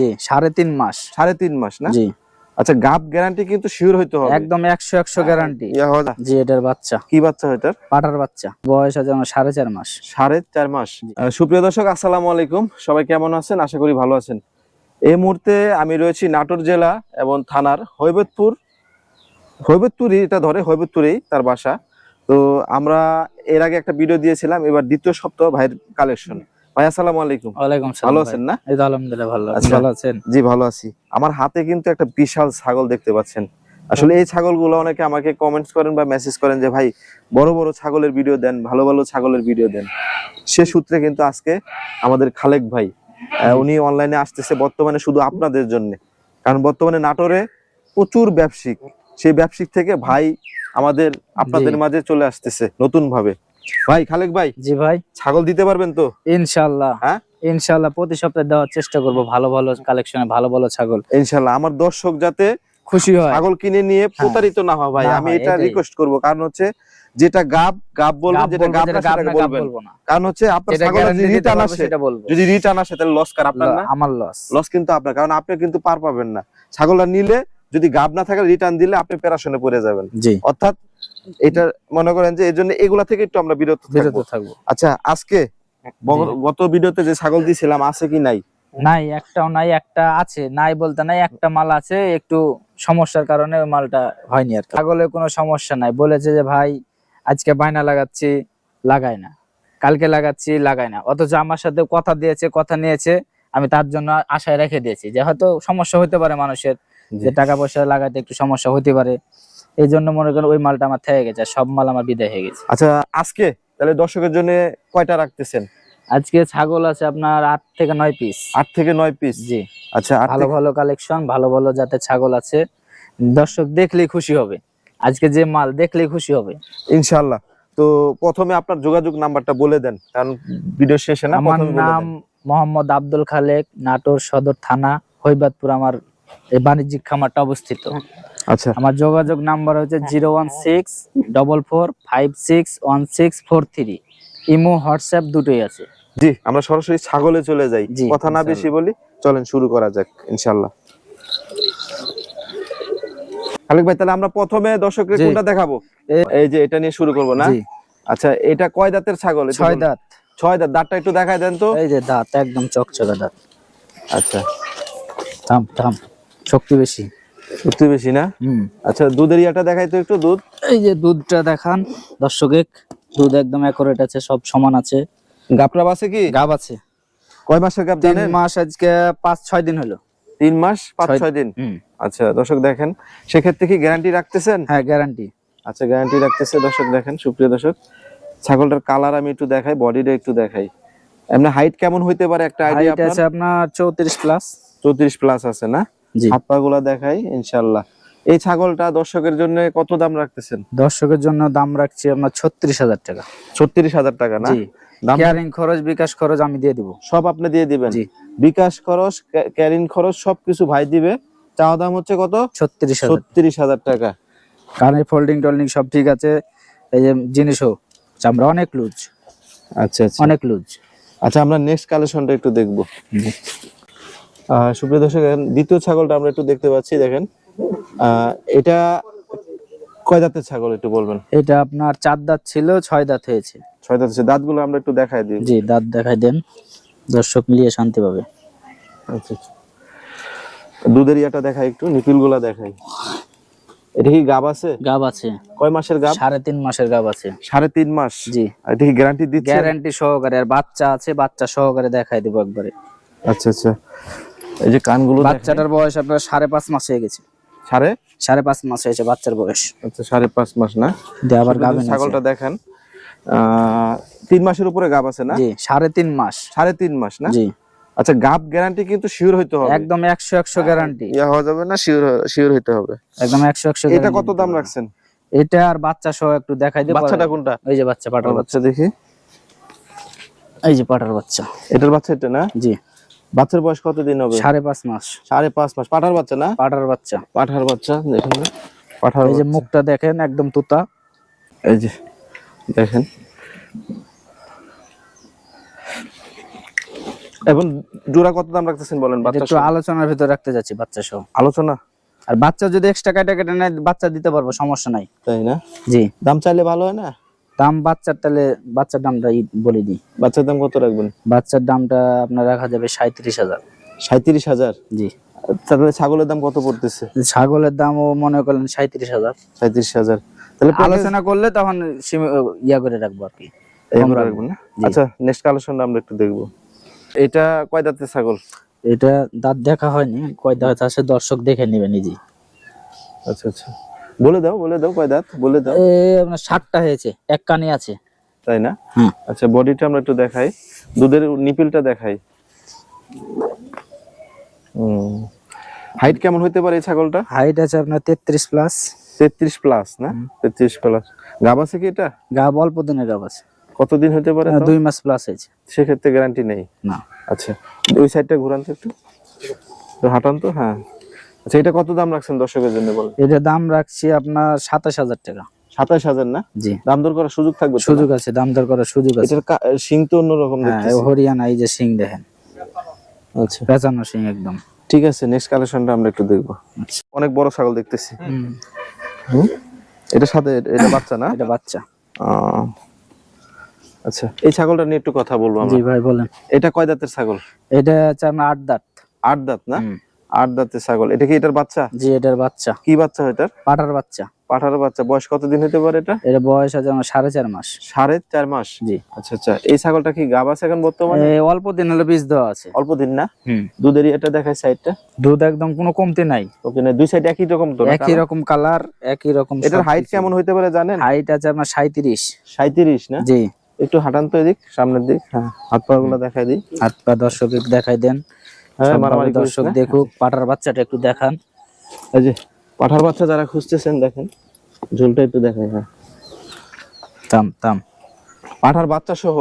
জি সাড়ে তিন মাস। সাড়ে তিন মাস না? জি। আচ্ছা গ্যারান্টি কিন্তু শিওর হইতে হবে। একদম একশো একশো গ্যারান্টি হওয়া যায়। জি এটার বাচ্চা। কি বাচ্চা এটার? পাটার বাচ্চা। বয়স আছে আমার সাড়ে চার মাস। সাড়ে চার মাস। সুপ্রিয় দর্শক আসসালামু আলাইকুম। সবাই কেমন আছেন? আশা করি ভালো আছেন। এই মুহূর্তে আমি রয়েছি নাটোর জেলা এবং থানার হৈবতপুর হৈবতপুরই এটা ধরে হৈবতপুরেই তার বাসা। তো আমরা এর আগে একটা ভিডিও দিয়েছিলাম এবার দ্বিতীয় সপ্তাহ ভাইয়ের কালেকশন ভাই আসসালামু আলাইকুম। ওয়ালাইকুম সালাম ভালো আছেন না? এই তো আলহামদুলিল্লাহ ভালো আপনি আচ্ছা। ভালো আছেন? জি ভালো আছি। আমার হাতে কিন্তু একটা বিশাল ছাগল দেখতে পাচ্ছেন। আসলে এই ছাগলগুলো অনেকে আমাকে কমেন্টস করেন বা মেসেজ করেন যে ভাই বড় বড় ছাগলের ভিডিও দেন ভালো ভালো ছাগলের ভিডিও দেন। সে সূত্রে কিন্তু আজকে আমাদের খালেক ভাই উনি অনলাইনে আসতেছে বর্তমানে শুধু আপনাদের জন্য। কারণ বর্তমানে নাটোরে প্রচুর ব্যবসায়িক। সেই ব্যবসায়িক থেকে ভাই আমাদের আপনাদের মাঝে চলে আসতেছে নতুন ভাবে ভাই খালেক ভাই জি ভাই। ছাগল দিতে পারবেন তো? ইনশাল্লাহ। হ্যাঁ? ইনশাল্লাহ প্রতি সপ্তাহে দেওয়ার চেষ্টা করব ভালো ভালো কালেকশনে ভালো ভালো ছাগল। ইনশাল্লাহ আমার দর্শক যাতে খুশি হয়। ছাগল কিনে নিয়ে প্রতারিত না হয় ভাই আমি এটা রিকোয়েস্ট করব। কারণ হচ্ছে যেটা গাব গাব বলব যেটা গাব না বলবেন। বলব না। কারণ হচ্ছে আপনার ছাগল যদি রিটার্ন আসে। সেটা বলব। যদি রিটার্ন আসে তাহলে লস কার? আপনার না? আমার লস লস কিন্তু আপনার কারণ আপনি কিন্তু পার পাবেন না। ছাগলটা নিলে যদি গাব না থাকে রিটার্ন দিলে আপনি পেরাশনে পড়ে যাবেন। জি। অর্থাৎ এটা মনে করেন যে এই জন্য এগুলা থেকে একটু আমরা বিরত বিরত থাকব। আচ্ছা আজকে গত ভিডিওতে যে ছাগল দিয়েছিলাম আছে কি নাই? নাই একটাও নাই একটা আছে। নাই বলতে নাই একটা মাল আছে একটু সমস্যার কারণে ওই মালটা হয়নি আর ছাগলের কোনো সমস্যা নাই। বলেছে যে ভাই আজকে বায়না লাগাচ্ছি লাগাই না। কালকে লাগাচ্ছি লাগাই না। অথচ আমার সাথে কথা দিয়েছে কথা নিয়েছে। আমি তার জন্য আশায় রেখে দিয়েছি যে হয়তো সমস্যা হতে পারে মানুষের। যে টাকা পয়সা লাগাতে একটু সমস্যা হতে পারে। এই জন্য মনে করেন ওই মালটা আমার থেকে গেছে সব মাল আমার বিদায় হয়ে গেছে। আচ্ছা আজকে তাহলে দর্শকের জন্য কয়টা রাখতেছেন? আজকে ছাগল আছে আপনার আট থেকে নয় পিস আট থেকে নয় পিস জি। আচ্ছা ভালো ভালো কালেকশন ভালো ভালো জাতের ছাগল আছে। দর্শক দেখলেই খুশি হবে। আজকে যে মাল দেখলেই খুশি হবে। ইনশাল্লাহ তো প্রথমে আপনার যোগাযোগ নাম্বারটা বলে দেন কারণ ভিডিও শেষে না আমার নাম মোহাম্মদ আব্দুল খালেক নাটোর সদর থানা হৈবাদপুর আমার এই বাণিজ্যিক খামারটা অবস্থিত। আচ্ছা। আমার যোগাযোগ নাম্বার হচ্ছে zero one six double four five six one six four three. Imo WhatsApp দুটোই আছে। জি আমরা সরাসরি ছাগলে চলে যাই। কথা না বেশি বলি চলেন শুরু করা যাক ইনশাল্লাহ খালেক ভাই তাহলে আমরা প্রথমে দর্শকদের কোনটা দেখাবো? এই যে এটা নিয়ে শুরু করব না? জি। আচ্ছা এটা কয় দাঁতের ছাগল? ছয় দাঁত। ছয় দাঁত দাঁতটা একটু দেখায় দেন তো। এই যে দাঁত একদম চকচকে দাঁত। আচ্ছা। থাম থাম শক্তি বেশি। একটু বেশি না? আচ্ছা দুধের ইয়াটা দেখাই তো একটু দুধ। এই যে দুধটা দেখান দর্শকে দুধ একদম অ্যাকুরেট আছে সব সমান আছে। গাপরা বাসে কি? গাব আছে। কয় মাসের তিন জানেন? মাস আজকে পাঁচ ছয় দিন হলো। তিন মাস পাঁচ ছয়- দিন? আচ্ছা দর্শক দেখেন সেক্ষেত্রে কি গ্যারান্টি রাখতেছেন? হ্যাঁ গ্যারান্টি আচ্ছা গ্যারান্টি রাখতেছে দর্শক দেখেন সুপ্রিয় দর্শক। ছাগলটার কালার আমি একটু দেখাই বডিটা একটু দেখাই। এমনি হাইট কেমন হইতে পারে একটা আইডিয়া হাইট আছে আপনার চৌত্রিশ প্লাস চৌত্রিশ প্লাস আছে না? হাত পা গুলা দেখাই ইনশাল্লাহ এই ছাগলটা দর্শকের জন্য কত দাম রাখতেছেন? দর্শকের জন্য দাম রাখছি আপনার ছত্রিশ হাজার টাকা। ছত্রিশ হাজার টাকা না? খরচ বিকাশ খরচ আমি দিয়ে দিব। সব আপনি দিয়ে দিবেন? বিকাশ খরচ ক্যারিং খরচ সবকিছু ভাই দিবে। চাওয়া দাম হচ্ছে কত? ছত্রিশ ছত্রিশ হাজার টাকা। কানের ফোল্ডিং টোল্ডিং সব ঠিক আছে। এই যে জিনিসও চামড়া অনেক লুজ আচ্ছা আচ্ছা। অনেক লুজ আচ্ছা আমরা নেক্সট কালেকশনটা একটু দেখব। সুপ্রিয় দর্শক দ্বিতীয় ছাগলটা আমরা একটু দেখতে পাচ্ছি দেখেন। এটা কয় দাঁতের ছাগল একটু বলবেন? এটা আপনার চার দাঁত ছিল ছয় দাঁত হয়েছে। ছয় দাঁত আছে দাঁতগুলো আমরা একটু দেখাই দিই। জি দাঁত দেখাই দেন। দর্শক মিলিয়ে শান্তি পাবে। আচ্ছা আচ্ছা। দুধের ইয়াটা দেখাই একটু নিপিলগুলা দেখাই। এটা কি গাব আছে? গাব আছে। কয় মাসের গাব? সাড়ে তিন মাসের গাব আছে। সাড়ে তিন মাস? জি। এটা কি গ্যারান্টি দিচ্ছে? গ্যারান্টি সহকারে আর বাচ্চা আছে বাচ্চা সহকারে দেখাই দেবো একবারে। আচ্ছা আচ্ছা। এই যে কানগুলো বাচ্চাটার বয়স আপনার সাড়ে পাঁচ মাস হয়ে গেছে। সাড়ে? সাড়ে পাঁচ মাস হয়েছে বাচ্চার বয়স। আচ্ছা সাড়ে পাঁচ মাস না? আবার শুধু গাবে ছাগলটা দেখেন আহ, তিন মাসের উপরে গাব আছে না? জি সাড়ে তিন মাস। সাড়ে তিন মাস না? জি। আচ্ছা গাব গ্যারান্টি কিন্তু শিওর হইতে হবে। একদম একশো একশো গ্যারান্টি ইয়া হওয়া যাবে না শিওর শিওর হইতে হবে। একদম একশো একশো এটা কত দাম রাখছেন? এটা আর বাচ্চা সহ একটু দেখাই দেবো বাচ্চাটা কোনটা? এই যে বাচ্চা পাটার বাচ্চা বাচ্চা। দেখি। এই যে পাটার বাচ্চা। এটার বাচ্চা এটা না? জি। বাচ্চার বয়স কত দিন হবে? সাড়ে পাঁচ মাস। সাড়ে পাঁচ মাস। পাঠার বাচ্চা না? পাটার বাচ্চা। পাঠার বাচ্চা দেখেন পাঠার এই যে মুখটা দেখেন একদম তুতা। এই যে দেখেন। এখন জোড়া কত দাম রাখতেছেন বলেন বাচ্চা একটু আলোচনার ভিতর রাখতে যাচ্ছি বাচ্চা সহ আলোচনা? আর বাচ্চা যদি এক্সট্রা কেটে কেটে নেয় বাচ্চা দিতে পারব সমস্যা নাই। তাই না? জি। দাম চাইলে ভালো হয় না? দাম বাচ্চার তাহলে বাচ্চার দামটা বলে দিই। বাচ্চার দাম কত রাখবেন? বাচ্চার দামটা আপনার রাখা যাবে সাঁত্রিশ হাজার। সাঁত্রিশ হাজার? জি। তাহলে ছাগলের দাম কত পড়তেছে? ছাগলের দামও মনে করেন সাঁত্রিশ হাজার। সাঁত্রিশ হাজার। তাহলে আলোচনা করলে তখন ইয়া করে রাখব আর কি। আচ্ছা নেক্সট কালেকশনটা আমরা একটু দেখব। এটা কয় দাঁতের ছাগল? এটা দাঁত দেখা হয়নি কয় দাঁত আছে দর্শক দেখে নিবে নিজে আচ্ছা আচ্ছা। বলে দাও বলে দাও কয় দাঁত বলে দাও। এ আপনার ষাটটা হয়েছে এক কানে আছে। তাই না। আচ্ছা বডিটা আমরা একটু দেখাই। দুধের নিপিলটা দেখাই। হাইট কেমন হইতে পারে এই ছাগলটা? হাইট আছে আপনার তেত্রিশ প্লাস। তেত্রিশ প্লাস না? তেত্রিশ প্লাস। গাব আছে কি এটা? গাব অল্প দিনের গাব আছে। কতদিন হতে পারে দুই মাস প্লাস হয়েছে। সেক্ষেত্রে গ্যারান্টি নেই। না। আচ্ছা ওই সাইডটা ঘুরান তো একটু। তো হাঁটান তো হ্যাঁ। আচ্ছা এটা কত দাম রাখছেন দর্শকের জন্য বলেন? এটা দাম রাখছি আপনার সাতাশ হাজার টাকা। সাতাশ হাজার না? জি। দাম দর করার সুযোগ থাকবে সুযোগ আছে দাম দর করার সুযোগ আছে। এটার শিং তো অন্যরকম হ্যাঁ হরিয়ানা এই যে সিং দেখেন। আচ্ছা। পেঁচানো সিং একদম। ঠিক আছে নেক্সট কালেকশনটা আমরা একটু দেখব। আচ্ছা। অনেক বড় ছাগল দেখতেছি। হুম, হুম? এটার সাথে এটা বাচ্চা না? এটা বাচ্চা। আচ্ছা এই ছাগলটা নিয়ে একটু কথা বলব আমরা। জি ভাই বলেন। এটা কয় দাঁতের ছাগল? এটা হচ্ছে আপনার আট দাঁত। আট দাঁত না? আট দাঁতের ছাগল। এটা কি এটার বাচ্চা? জি এটার বাচ্চা। কি বাচ্চা এটার? পাটার বাচ্চা। পাঠার বাচ্চা। বয়স কতদিন হতে পারে এটা? এটা বয়স আছে আমার সাড়ে চার মাস। সাড়ে চার মাস? জি। আচ্ছা আচ্ছা। এই ছাগলটা কি গাব আছে এখন বর্তমানে? অল্প দিন হলো বীজ দেওয়া আছে। অল্প দিন না? হুম। দুধের এটা দেখায় সাইডটা দুধ একদম কোনো কমতি নাই। ওকে না দুই সাইড একই রকম তো একই রকম কালার একই রকম এটার হাইট কেমন হইতে পারে জানেন? হাইট আছে আপনার সাঁত্রিশ সাঁত্রিশ না? জি। একটু হাঁটান তো এদিক সামনের দিক। হ্যাঁ হাত পা গুলো দেখাই দিই। হাত পা দর্শক দেখাই দেন। মারামারি দর্শক দেখুক পাটার বাচ্চাটা একটু দেখান। এই যে পাঠার বাচ্চা যারা খুঁজতেছেন দেখেন। ঝোলটা একটু দেখাই হ্যাঁ। তাম তাম পাঠার বাচ্চা সহ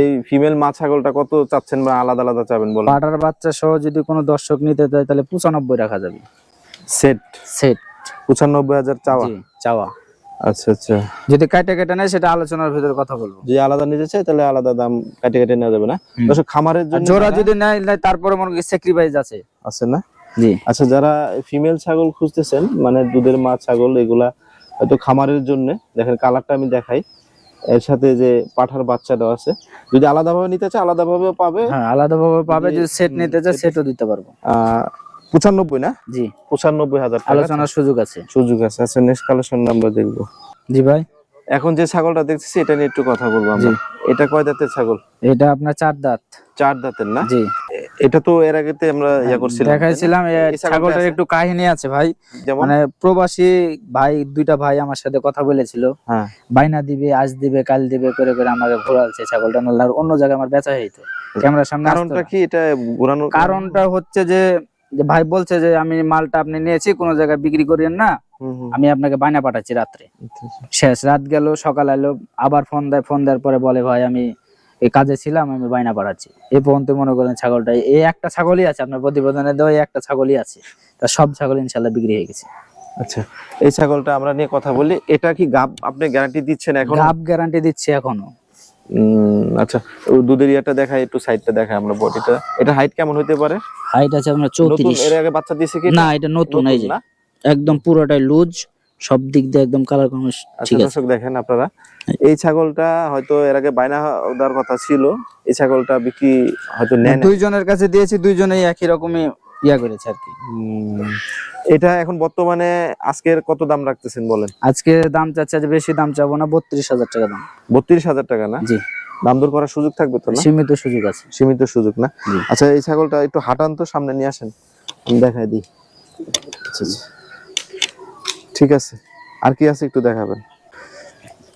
এই ফিমেল মা ছাগলটা কত চাচ্ছেন বা আলাদা আলাদা চাবেন বলেন। পাটার বাচ্চা সহ যদি কোনো দর্শক নিতে চায় তাহলে পঁচানব্বই রাখা যাবে। সেট। সেট। পঁচানব্বই হাজার চাওয়া। চাওয়া। আচ্ছা আচ্ছা। যদি কাটে কেটে নেয় সেটা আলোচনার ভিতরে কথা বলব। যদি আলাদা নিতে চাই তাহলে আলাদা দাম কাটে কেটে নেওয়া যাবে না। দর্শক খামারের জন্য জোড়া যারা- যদি নেয় তারপরে মনে স্যাক্রিফাইস আছে। আছে না? জি। আচ্ছা যারা ফিমেল ছাগল খুঁজতেছেন মানে দুধের মা ছাগল এগুলা হয়তো খামারের জন্য দেখেন কালারটা আমি দেখাই। এর সাথে যে পাঠার বাচ্চাটাও আছে যদি আলাদাভাবে নিতে চায় আলাদাভাবেও পাবে। হ্যাঁ আলাদাভাবে পাবে যদি সেট নিতে চায় সেটও দিতে পারব। আহ পঁচানব্বই না? জি। পঁচানব্বই হাজার টাকা। আলোচনার সুযোগ আছে। সুযোগ আছে আচ্ছা নেক্সট কালেকশন আমরা দেখব। জি ভাই। এখন যে ছাগলটা দেখতেছি এটা নিয়ে একটু কথা বলব আমরা। এটা কয় দাঁতের ছাগল? এটা আপনার চার দাঁত। চার দাঁতের না? জি। এটা তো এর আগেতে আমরা ইয়া করছিলাম। দেখাইছিলাম ছাগলটার একটু কাহিনী আছে ভাই। মানে প্রবাসী ভাই দুইটা ভাই আমার সাথে কথা বলেছিল। হ্যাঁ। বাইনা দিবে আজ দিবে কাল দিবে করে করে আমাকে ঘোরালছে ছাগলটা। নাহলে আর অন্য জায়গায় আমার বেচা হইতো। ক্যামেরার সামনে কারণটা কি? এটা ঘোরানোর কারণটা হচ্ছে যে যে ভাই বলছে যে আমি মালটা আপনি নিয়েছি কোনো জায়গায় বিক্রি করেন না। আমি আপনাকে বাইনা পাঠাচ্ছি রাত্রে। আচ্ছা, আচ্ছা। শেষ রাত গেল সকাল এলো আবার ফোন দেয় ফোন দেওয়ার পরে বলে ভাই আমি এই কাজে ছিলাম আমি বাইনা পাঠাচ্ছি। এই পর্যন্ত মনে করেন ছাগলটা এই একটা ছাগলই আছে আপনার প্রতিবেদনে দেওয়া এই একটা ছাগলই আছে। তা সব ছাগল ইনশাল্লাহ বিক্রি হয়ে গেছে। আচ্ছা এই ছাগলটা আমরা নিয়ে কথা বলি এটা কি গাব আপনি গ্যারান্টি দিচ্ছেন এখন? গাব গ্যারান্টি দিচ্ছি এখনও। আচ্ছা দুধের ইয়াটা দেখায় একটু সাইডটা দেখায় আমরা বডিটা। এটা হাইট কেমন হতে পারে? হাইট আছে নতুন? চৌত্রিশ। এর আগে বাচ্চা দিয়েছে কি না এটা নতুন এই যে একদম পুরোটাই লুজ সব দিক দিয়ে একদম কালার আচ্ছা ঠিক আছে। দর্শক দেখেন আপনারা। এই ছাগলটা হয়তো এর আগে বাইনা দেওয়ার কথা ছিল এই ছাগলটা বিক্রি হয়তো নেন দুইজনের কাছে দিয়েছি দুইজনেই একই রকমই ইয়া করেছে আর কি। এটা এখন বর্তমানে আজকের কত দাম রাখতেছেন বলেন? আজকে দাম চাচ্ছে যে বেশি দাম চাবো না বত্রিশ হাজার টাকা দাম। বত্রিশ হাজার টাকা না? জি। দাম দর করার সুযোগ থাকবে তো না? সীমিত সুযোগ আছে। সীমিত সুযোগ না? আচ্ছা এই ছাগলটা একটু হাঁটান তো সামনে নিয়ে আসেন। আমি দেখাই দিই। আচ্ছা। ঠিক আছে। আর কি আছে একটু দেখাবেন?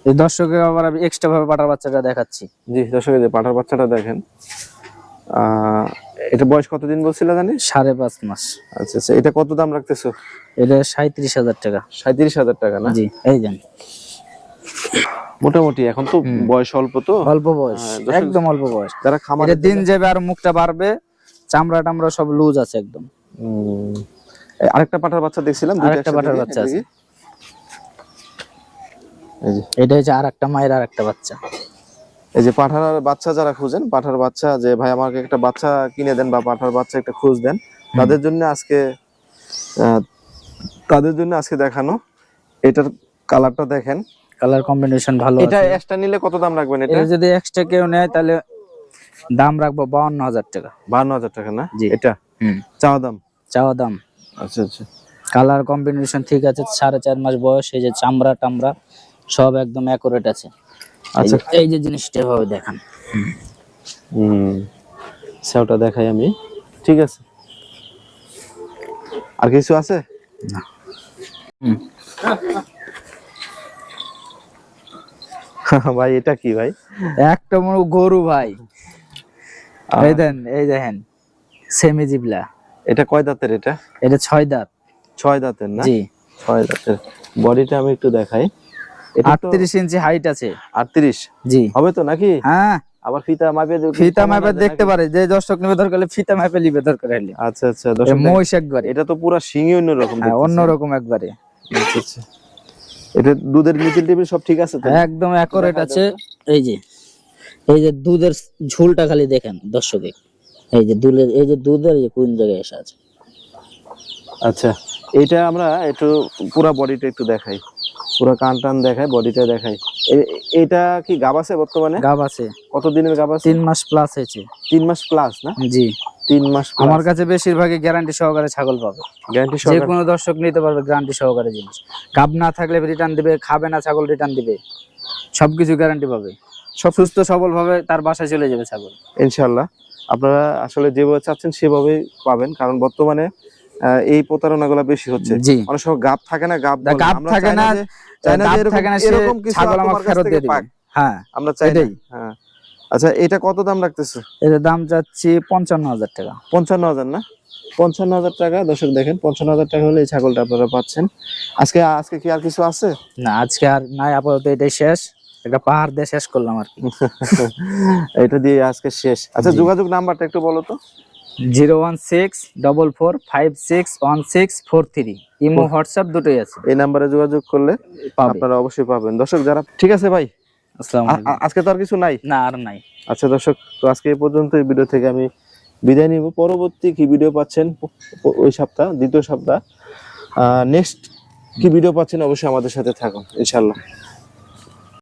এই দর্শকে আবার আমি এক্সট্রা ভাবে পাটার বাচ্চাটা দেখাচ্ছি। জি দর্শক যে পাটার বাচ্চাটা দেখেন আহ, এটা বয়স কতদিন বলছিল জানিস সাড়ে পাঁচ মাস। আচ্ছা আচ্ছা এটা কত দাম রাখতেছো? এটা সাঁত্রিশ হাজার টাকা। সাঁত্রিশ হাজার টাকা না? জি এই দেন মোটামুটি এখন তো বয়স অল্প তো। অল্প বয়স হ্যাঁ, একদম অল্প বয়স। যারা খামার দিন যাবে আর মুখটা বাড়বে চামড়া টামড়া সব লুজ আছে একদম। আরেকটা পাঠার বাচ্চা দেখছিলাম আরেকটা পাঠার বাচ্চা আছে। এটা হচ্ছে আর একটা মায়ের আর একটা বাচ্চা। এই যে পাঠার বাচ্চা যারা খুঁজেন পাঠার বাচ্চা যে ভাই আমাকে একটা বাচ্চা কিনে দেন বা পাঠার বাচ্চা একটা খোঁজ দেন। তাদের জন্য আজকে তাদের জন্য আজকে দেখানো। এটার কালারটা দেখেন। কালার কম্বিনেশন ভালো এটা এক্সট্রা নিলে কত দাম রাখবেন এটা? যদি এক্সট্রা কেউ নেয় তাহলে দাম রাখব বাউন্ন হাজার টাকা। বান্ন হাজার টাকা না? জি। এটা? হুম। চাওয়া দাম? চাওয়া দাম। আচ্ছা আচ্ছা। কালার কম্বিনেশন ঠিক আছে সাড়ে চার মাস বয়স এই যে চামড়া টামড়া সব একদম অ্যাকুরেট আছে। আচ্ছা। এই যে জিনিসটা এভাবে দেখান। হুম সেওটা দেখাই আমি। ঠিক আছে। আর কিছু আছে? হুম। ভাই এটা কি ভাই? একটা মনে গরু ভাই। এই দেন এই দেখেন সেমি জিবলা। এটা কয় দাঁতের এটা? এটা ছয় দাঁত। ছয় দাঁতের না? জি। ছয় দাঁতের। বডিটা আমি একটু দেখাই। এটা তো আটত্রিশ ইঞ্চি হাইট আছে। আটত্রিশ? জি। হবে তো নাকি? হ্যাঁ। আবার ফিতা মাপে ফিতা মাপে দেখতে পারে। যে দর্শক নিবে দরকার হলে ফিতা মাপে লিবে দরকার হলে। আচ্ছা আচ্ছা দর্শক মহিষ একবারে। এটা তো পুরা শিঙি অন্যরকম হ্যাঁ। অন্যরকম একবারে। আচ্ছা, আচ্ছা। এটা দুধের মিছিল টিপিল সব ঠিক আছে তো? একদম অ্যাকুরেট আছে। এই যে এই যে দুধের ঝোলটা খালি দেখেন দর্শকে এই যে দুধের এই যে দুধের কোন জায়গায় এসে আছে। আচ্ছা এটা আমরা একটু পুরা বডিটা একটু দেখাই। পুরা কান টান দেখাই বডিটা দেখাই এ- এটা কি গাব আছে বর্তমানে? গাব আছে। কত দিনের গাব আছে? তিন মাস প্লাস হয়েছে। তিন মাস প্লাস না? জি। তিন মাস আমার কাছে বেশিরভাগই গ্যারান্টি সহকারে ছাগল পাবে। গ্যারান্টি যে কোনো দর্শক নিতে পারবে গ্যারান্টি সহকারে জিনিস। গাব না থাকলে রিটার্ন দিবে খাবে না ছাগল রিটার্ন দিবে। সবকিছু গ্যারান্টি পাবে। সব সুস্থ সবল ভাবে তার বাসায় চলে যাবে ছাগল। ইনশাল্লাহ আপনারা আসলে যেভাবে চাচ্ছেন সেভাবেই পাবেন। কারণ বর্তমানে এই প্রতারণাগুলো বেশি হচ্ছে। অনেক সময় গাব থাকে না। গাব আমরা থাকে না, এরকম- কিছু আমার ফেরত দিয়ে হ্যাঁ আমরা চাই হ্যাঁ। আচ্ছা এটা কত দাম রাখতেছো? এর দাম যাচ্ছে পঞ্চান্ন হাজার টাকা। পঞ্চান্ন হাজার না? পঞ্চান্ন হাজার টাকা। দর্শক দেখেন পঞ্চান্ন হাজার টাকা হলে এই ছাগলটা আপনারা পাচ্ছেন। আজকে আজকে কি আর কিছু আছে? না আজকে আর নাই আপাতত এটাই শেষ। একটা পাহাড় দিয়ে শেষ করলাম আর কি। এটা দিয়ে আজকে শেষ। আচ্ছা যোগাযোগ নাম্বারটা একটু বলো তো। Zero one six double four five six one six four three. Imo WhatsApp দুটোই আছে। এই নাম্বারে যোগাযোগ করলে আপনারা অবশ্যই পাবেন। দর্শক যারা ঠিক আছে ভাই। আজকে তো আর কিছু নাই? না আর নাই। আচ্ছা দর্শক তো আজকে এই পর্যন্ত এই ভিডিও থেকে আমি বিদায় নিব। পরবর্তী কি ভিডিও পাচ্ছেন? ওই সপ্তাহ দ্বিতীয় সপ্তাহ। নেক্সট কি ভিডিও পাচ্ছেন? অবশ্যই আমাদের সাথে থাকুন ইনশাল্লাহ